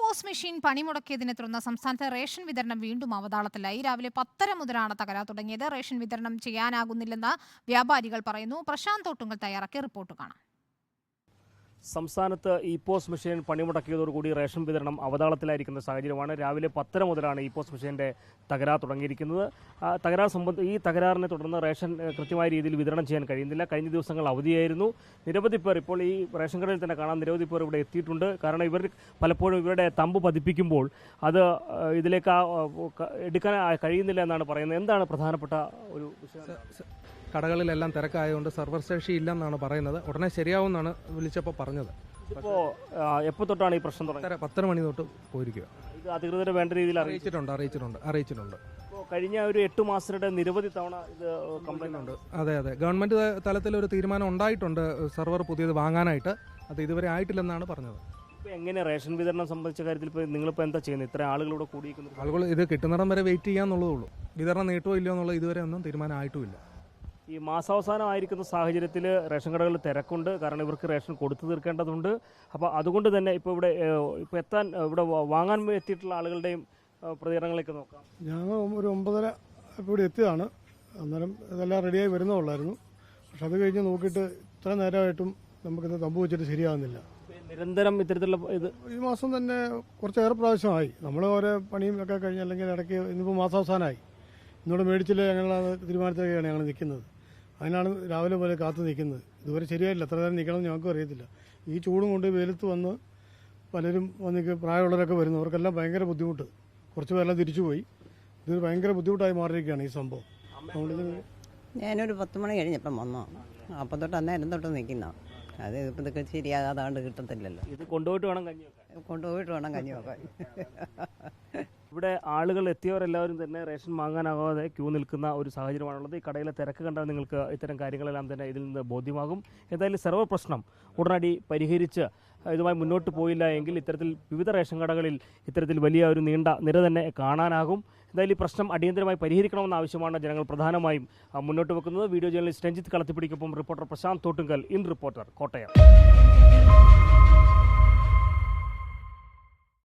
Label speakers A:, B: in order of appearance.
A: Post machine പണിമുടക്കിയതിനെ തുടർന്ന് സംസ്ഥാനത്തെ ration വിതരണം വീണ്ടും അവതാളത്തിലായി. രാവിലെ പത്തര മുതലാണ് തകരാർ തുടങ്ങിയത്. റേഷൻ വിതരണം ചെയ്യാനാകുന്നില്ലെന്ന് വ്യാപാരികൾ പറയുന്നു. പ്രശാന്ത് തോട്ടുങ്ങൾ തയ്യാറാക്കിയ റിപ്പോർട്ട് കാണാം.
B: സംസ്ഥാനത്ത് ഇ പോസ് മെഷീൻ പണിമുടക്കിയതോടുകൂടി റേഷൻ വിതരണം അവതാളത്തിലായിരിക്കുന്ന സാഹചര്യമാണ്. രാവിലെ പത്തര മുതലാണ് ഇ പോസ് മെഷീന്റെ തകരാർ തുടങ്ങിയിരിക്കുന്നത്. തകരാർ സംബന്ധ ഈ തകരാറിനെ തുടർന്ന് റേഷൻ കൃത്യമായ രീതിയിൽ വിതരണം ചെയ്യാൻ കഴിയുന്നില്ല. കഴിഞ്ഞ ദിവസങ്ങൾ അവധിയായിരുന്നു. നിരവധി പേർ ഇപ്പോൾ ഈ റേഷൻ കടയിൽ തന്നെ കാണാൻ നിരവധി പേർ ഇവിടെ എത്തിയിട്ടുണ്ട്. കാരണം ഇവർ പലപ്പോഴും ഇവരുടെ തമ്പ് പതിപ്പിക്കുമ്പോൾ അത് ഇതിലേക്ക് എടുക്കാൻ കഴിയുന്നില്ല എന്നാണ് പറയുന്നത്. എന്താണ് പ്രധാനപ്പെട്ട ഒരു വിഷയം?
C: കടകളിലെല്ലാം തിരക്കായതുകൊണ്ട് സർവർ ശേഷി ഇല്ലെന്നാണ് പറയുന്നത്. ഉടനെ ശരിയാവുമെന്നാണ് വിളിച്ചപ്പോൾ പറഞ്ഞത്.
B: ഇപ്പോൾ എപ്പോൾ തൊട്ടാണ് ഈ പ്രശ്നം തുടങ്ങിയത്
C: പത്തര മണി തൊട്ട് പോയിരിക്കുക.
B: ഇത് അധികൃതരെ വേണ്ട രീതിയിൽ
C: അറിയിച്ചിട്ടുണ്ട് അറിയിച്ചിട്ടുണ്ട് അറിയിച്ചിട്ടുണ്ട്.
B: കഴിഞ്ഞ ഒരു എട്ട് മാസത്തിനിടെ നിരവധി തവണ ഇത് കംപ്ലൈന്റ് ഉണ്ട്.
C: അതെ അതെ. ഗവൺമെന്റ് തലത്തിൽ ഒരു തീരുമാനം ഉണ്ടായിട്ടുണ്ട് സെർവർ പുതിയത് വാങ്ങാനായിട്ട്. അത് ഇതുവരെ ആയിട്ടില്ലെന്നാണ് പറഞ്ഞത്.
B: ഇപ്പോൾ എങ്ങനെ റേഷൻ വിതരണം സംബന്ധിച്ച കാര്യത്തിൽ ഇപ്പോൾ നിങ്ങളിപ്പോൾ എന്താ ചെയ്യുന്നത്? ഇത്ര ആളുകളോട് കൂടിയിരിക്കുന്നത്
C: ആളുകൾ ഇത് കിട്ടുന്നിടം വരെ വെയിറ്റ് ചെയ്യാന്നുള്ളതേ ഉള്ളൂ. വിതരണം നീട്ടുമോ ഇല്ലയോ എന്നുള്ളത് ഇതുവരെ ഒന്നും തീരുമാനം ആയിട്ടുമില്ല
B: ഈ മാസാവസാനമായിരിക്കുന്ന സാഹചര്യത്തിൽ റേഷൻ കടകൾ തിരക്കുണ്ട്. കാരണം ഇവർക്ക് റേഷൻ കൊടുത്തു തീർക്കേണ്ടതുണ്ട്. അപ്പോൾ അതുകൊണ്ട് തന്നെ ഇപ്പോൾ ഇവിടെ ഇപ്പോൾ എത്താൻ ഇവിടെ വാങ്ങാൻ എത്തിയിട്ടുള്ള ആളുകളുടെയും പ്രതികരണങ്ങളൊക്കെ നോക്കാം.
D: ഞങ്ങൾ ഒരു ഒമ്പതര ഇപ്പോൾ ഇവിടെ എത്തിയതാണ് അന്നേരം ഇതെല്ലാം റെഡിയായി വരുന്നുള്ളായിരുന്നു. പക്ഷെ അത് കഴിഞ്ഞ് നോക്കിയിട്ട് ഇത്ര നേരമായിട്ടും നമുക്കിത് സംഭവിച്ചിട്ട് വെച്ചിട്ട് ശരിയാകുന്നില്ല
B: നിരന്തരം ഇത്തരത്തിലുള്ള ഇത്
D: ഈ മാസം തന്നെ കുറച്ചേറെ പ്രാവശ്യമായി. നമ്മൾ ഓരോ പണിയും ഒക്കെ കഴിഞ്ഞ് അല്ലെങ്കിൽ ഇടയ്ക്ക് ഇന്നിപ്പോൾ മാസാവസാനമായി. ഇന്നോട് മേടിച്ചില്ല ഞങ്ങളത് തീരുമാനത്തിലൊക്കെയാണ് ഞങ്ങൾ നിൽക്കുന്നത്. അതിനാണ് രാവിലെ പോലെ കാത്തു നിൽക്കുന്നത്. ഇതുവരെ ശരിയായില്ല എത്ര നേരം നിൽക്കണം ഞങ്ങൾക്കും അറിയത്തില്ല. ഈ ചൂടും കൊണ്ട് വെയിലത്ത് വന്ന് പലരും വന്നിക്ക് പ്രായമുള്ളവരൊക്കെ വരുന്നു. അവർക്കെല്ലാം ഭയങ്കര ബുദ്ധിമുട്ട്. കുറച്ച് പേരെല്ലാം തിരിച്ചുപോയി. ഇത് ഭയങ്കര ബുദ്ധിമുട്ടായി മാറിയിരിക്കുകയാണ് ഈ സംഭവം. അതുകൊണ്ടിത്
E: ഞാനൊരു പത്ത് മണി കഴിഞ്ഞപ്പം വന്നോ. അപ്പം തൊട്ട് അന്നേരം തൊട്ട് നിൽക്കുന്ന. അത് ഇപ്പം ഇതൊക്കെ ശരിയാകാതാണ്ട് കിട്ടത്തില്ലല്ലോ.
B: ഇത് കൊണ്ടുപോയിട്ട് വേണം കഞ്ഞി
E: കൊണ്ടുപോയിട്ട് വേണം കഞ്ഞി വെക്കാൻ
B: ഇവിടെ ആളുകൾ എത്തിയവരെല്ലാവരും തന്നെ റേഷൻ വാങ്ങാനാകാതെ ക്യൂ നിൽക്കുന്ന ഒരു സാഹചര്യമാണുള്ളത്. ഈ കടയിലെ തിരക്ക് കണ്ടാൽ നിങ്ങൾക്ക് ഇത്തരം കാര്യങ്ങളെല്ലാം തന്നെ ഇതിൽ നിന്ന് ബോധ്യമാകും. എന്തായാലും സർവ പ്രശ്നം ഉടനടി പരിഹരിച്ച് ഇതുമായി മുന്നോട്ട് പോയില്ല എങ്കിൽ ഇത്തരത്തിൽ വിവിധ റേഷൻ കടകളിൽ ഇത്തരത്തിൽ വലിയ ഒരു നീണ്ട നിര തന്നെ കാണാനാകും. എന്തായാലും ഈ പ്രശ്നം അടിയന്തരമായി പരിഹരിക്കണമെന്ന ആവശ്യമാണ് ജനങ്ങൾ പ്രധാനമായും മുന്നോട്ട് വെക്കുന്നത്. Video journalist Ranjith കളത്തിപ്പിടിക്കൊപ്പം reporter Prashant Thottungal in reporter Kottayam.